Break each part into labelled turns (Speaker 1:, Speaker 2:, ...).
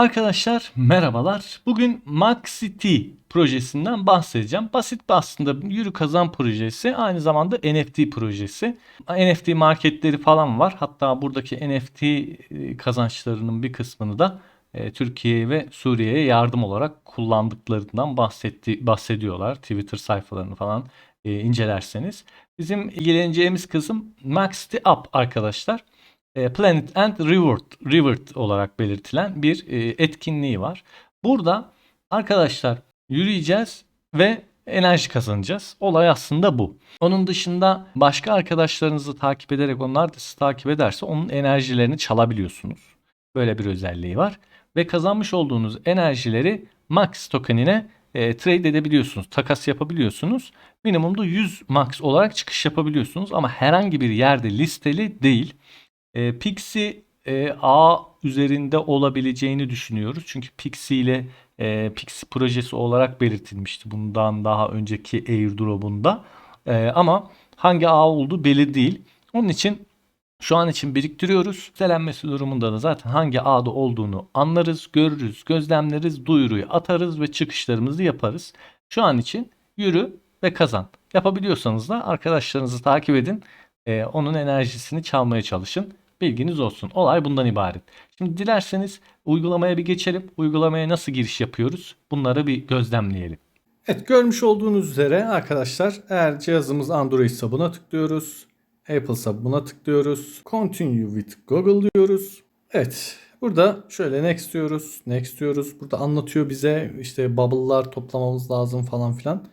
Speaker 1: Arkadaşlar merhabalar. Bugün Maxity projesinden bahsedeceğim. Basit aslında yürü kazan projesi. Aynı zamanda NFT projesi. NFT marketleri falan var. Hatta buradaki NFT e, kazançlarının bir kısmını da e, Türkiye ve Suriye'ye yardım olarak kullandıklarından bahsetti, bahsediyorlar. Twitter sayfalarını falan e, incelerseniz. Bizim ilgileneceğimiz kısım Maxity Up arkadaşlar. E, Planet and Reward, Reward olarak belirtilen bir e, etkinliği var. Burada arkadaşlar yürüyeceğiz ve enerji kazanacağız. Olay aslında bu. Onun dışında başka arkadaşlarınızı takip ederek onlar da sizi takip ederse onun enerjilerini çalabiliyorsunuz. Böyle bir özelliği var. Ve kazanmış olduğunuz enerjileri Max tokenine e, trade edebiliyorsunuz. Takas yapabiliyorsunuz. Minimumda 100 max olarak çıkış yapabiliyorsunuz. Ama herhangi bir yerde listeli değil. E, Pixie e, A üzerinde olabileceğini düşünüyoruz. Çünkü Pixie ile e, Pixie projesi olarak belirtilmişti bundan daha önceki airdrop'unda. E, ama hangi ağ olduğu belli değil. Onun için şu an için biriktiriyoruz. Selenmesi durumunda da zaten hangi ağda olduğunu anlarız, görürüz, gözlemleriz, duyuruyu atarız ve çıkışlarımızı yaparız. Şu an için yürü ve kazan. Yapabiliyorsanız da arkadaşlarınızı takip edin. E, onun enerjisini çalmaya çalışın. Bilginiz olsun. Olay bundan ibaret. Şimdi dilerseniz uygulamaya bir geçelim. Uygulamaya nasıl giriş yapıyoruz? Bunları bir gözlemleyelim.
Speaker 2: Evet görmüş olduğunuz üzere arkadaşlar eğer cihazımız Android ise buna tıklıyoruz. Apple ise buna tıklıyoruz. Continue with Google diyoruz. Evet burada şöyle next diyoruz. Next diyoruz. Burada anlatıyor bize işte bubble'lar toplamamız lazım falan filan.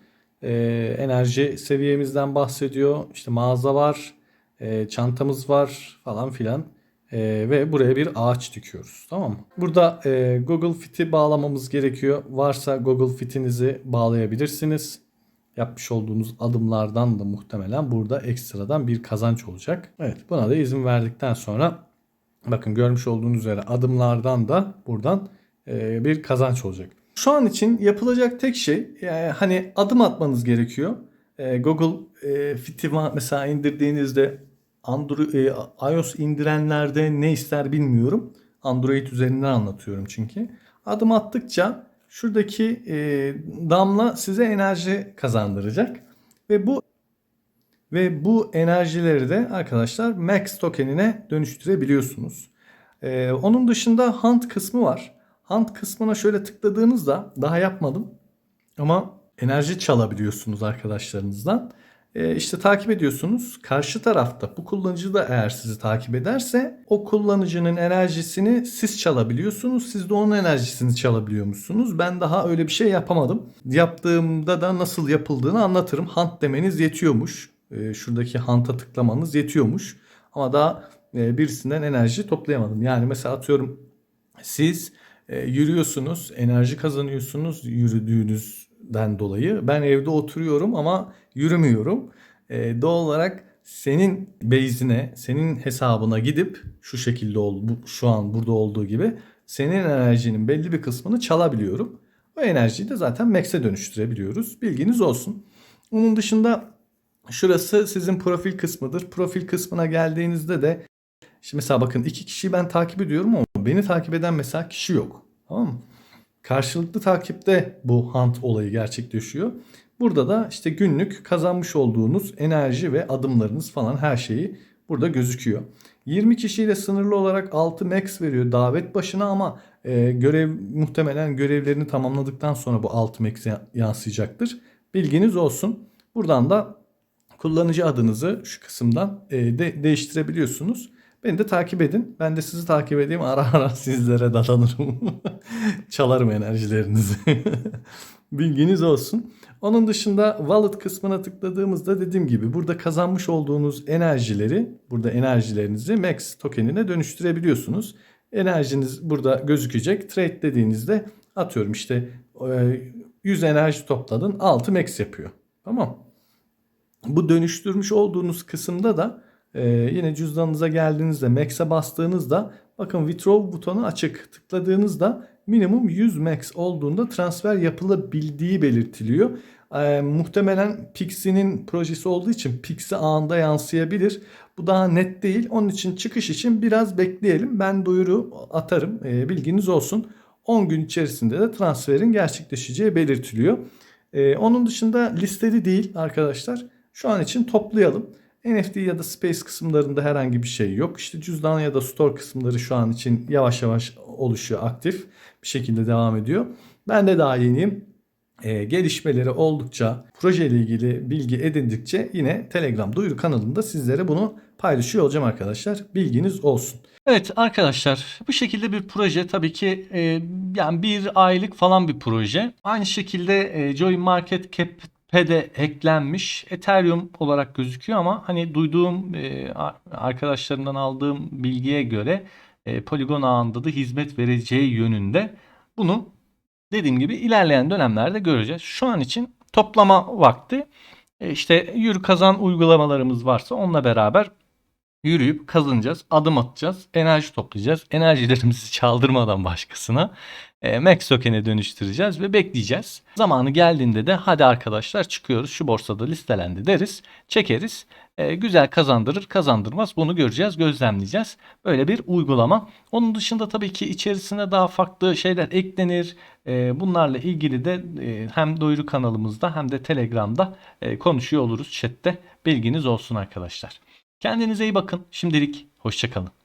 Speaker 2: Ee, enerji seviyemizden bahsediyor. İşte mağaza var. E, çantamız var falan filan. E, ve buraya bir ağaç dikiyoruz. Tamam mı? Burada e, Google Fit'i bağlamamız gerekiyor. Varsa Google Fit'inizi bağlayabilirsiniz. Yapmış olduğunuz adımlardan da muhtemelen burada ekstradan bir kazanç olacak. Evet buna da izin verdikten sonra bakın görmüş olduğunuz üzere adımlardan da buradan e, bir kazanç olacak. Şu an için yapılacak tek şey yani hani adım atmanız gerekiyor. E, Google e, Fit'i mesela indirdiğinizde Android, e, iOS indirenlerde ne ister bilmiyorum. Android üzerinden anlatıyorum çünkü. Adım attıkça şuradaki e, damla size enerji kazandıracak ve bu ve bu enerjileri de arkadaşlar Max tokenine dönüştürebiliyorsunuz. E, onun dışında Hunt kısmı var. Hunt kısmına şöyle tıkladığınızda daha yapmadım ama enerji çalabiliyorsunuz arkadaşlarınızdan. E, işte takip ediyorsunuz. Karşı tarafta bu kullanıcı da eğer sizi takip ederse o kullanıcının enerjisini siz çalabiliyorsunuz. Siz de onun enerjisini çalabiliyormuşsunuz. Ben daha öyle bir şey yapamadım. Yaptığımda da nasıl yapıldığını anlatırım. Hunt demeniz yetiyormuş. E, şuradaki Hunt'a tıklamanız yetiyormuş. Ama daha e, birisinden enerji toplayamadım. Yani mesela atıyorum siz e, yürüyorsunuz, enerji kazanıyorsunuz yürüdüğünüzden dolayı. Ben evde oturuyorum ama yürümüyorum. E, doğal olarak senin base'ine, senin hesabına gidip şu şekilde oldu, bu, şu an burada olduğu gibi senin enerjinin belli bir kısmını çalabiliyorum. O enerjiyi de zaten Max'e dönüştürebiliyoruz. Bilginiz olsun. Onun dışında şurası sizin profil kısmıdır. Profil kısmına geldiğinizde de Şimdi mesela bakın iki kişiyi ben takip ediyorum ama beni takip eden mesela kişi yok. Tamam mı? Karşılıklı takipte bu hunt olayı gerçekleşiyor. Burada da işte günlük kazanmış olduğunuz enerji ve adımlarınız falan her şeyi burada gözüküyor. 20 kişiyle sınırlı olarak 6 max veriyor davet başına ama e, görev muhtemelen görevlerini tamamladıktan sonra bu 6 max yansıyacaktır. Bilginiz olsun. Buradan da kullanıcı adınızı şu kısımdan e, de, değiştirebiliyorsunuz. Beni de takip edin. Ben de sizi takip edeyim. Ara ara sizlere dadanırım. Çalarım enerjilerinizi. Bilginiz olsun. Onun dışında wallet kısmına tıkladığımızda dediğim gibi burada kazanmış olduğunuz enerjileri, burada enerjilerinizi Max tokenine dönüştürebiliyorsunuz. Enerjiniz burada gözükecek. Trade dediğinizde atıyorum işte 100 enerji topladın 6 Max yapıyor. Tamam. Bu dönüştürmüş olduğunuz kısımda da ee, yine cüzdanınıza geldiğinizde Max'e bastığınızda bakın withdraw butonu açık. Tıkladığınızda minimum 100 Max olduğunda transfer yapılabildiği belirtiliyor. Ee, muhtemelen Pixie'nin projesi olduğu için Pixie anında yansıyabilir. Bu daha net değil. Onun için çıkış için biraz bekleyelim. Ben duyuru atarım. Ee, bilginiz olsun. 10 gün içerisinde de transferin gerçekleşeceği belirtiliyor. Ee, onun dışında listeli değil arkadaşlar. Şu an için toplayalım. NFT ya da Space kısımlarında herhangi bir şey yok. İşte cüzdan ya da store kısımları şu an için yavaş yavaş oluşuyor, aktif bir şekilde devam ediyor. Ben de daha yeniyim. Ee, gelişmeleri oldukça, projeyle ilgili bilgi edindikçe yine Telegram duyuru kanalında sizlere bunu paylaşıyor olacağım arkadaşlar. Bilginiz olsun.
Speaker 1: Evet arkadaşlar bu şekilde bir proje tabii ki e, yani bir aylık falan bir proje. Aynı şekilde e, Join Market Cap'e de eklenmiş. Ethereum olarak gözüküyor ama hani duyduğum e, arkadaşlarımdan aldığım bilgiye göre e, Polygon ağında da hizmet vereceği yönünde. Bunu dediğim gibi ilerleyen dönemlerde göreceğiz. Şu an için toplama vakti. E, işte yürü kazan uygulamalarımız varsa onunla beraber yürüyüp kazanacağız, adım atacağız, enerji toplayacağız. Enerjilerimizi çaldırmadan başkasına e, Max Token'e dönüştüreceğiz ve bekleyeceğiz. Zamanı geldiğinde de hadi arkadaşlar çıkıyoruz şu borsada listelendi deriz, çekeriz. E, güzel kazandırır, kazandırmaz bunu göreceğiz, gözlemleyeceğiz. Böyle bir uygulama. Onun dışında tabii ki içerisine daha farklı şeyler eklenir. E, bunlarla ilgili de e, hem duyuru kanalımızda hem de Telegram'da e, konuşuyor oluruz chatte. Bilginiz olsun arkadaşlar. Kendinize iyi bakın. Şimdilik hoşçakalın.